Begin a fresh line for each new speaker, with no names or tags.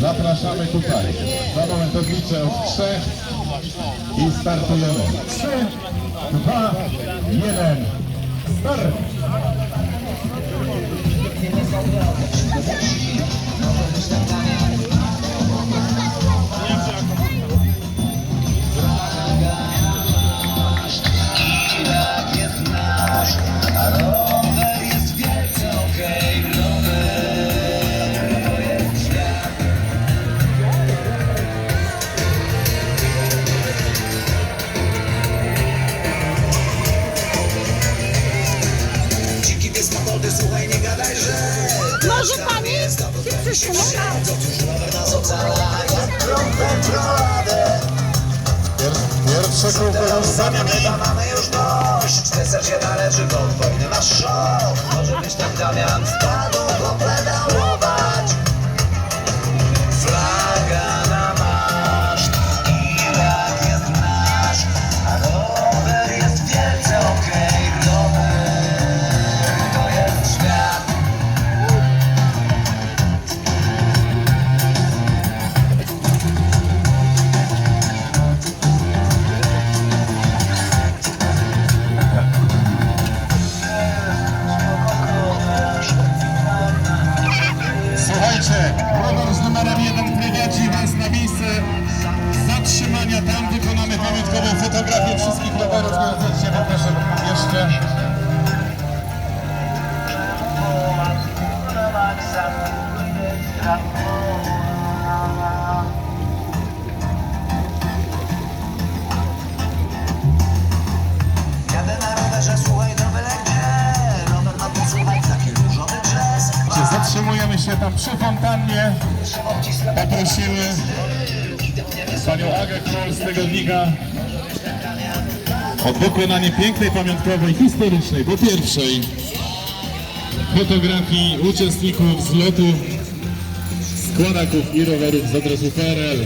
Zapraszamy tutaj. Za moment odliczę od trzech i startujemy. Trzy, dwa, jeden, start!
Może pani się
radę.
Pierwsze kółko już
Damian,
Słuchajcie, rower z numerem jeden prowadzi Was na miejsce zatrzymania. Tam wykonamy pamiątkową fotografię wszystkich rowerów. Nie odchodźcie, poproszę jeszcze. Zatrzymujemy się tam przy fontannie. Poprosimy panią Agę Król z tygodnika o dokonanie pięknej, pamiątkowej, historycznej, po pierwszej fotografii uczestników zlotu składaków i rowerów z adresu PRL.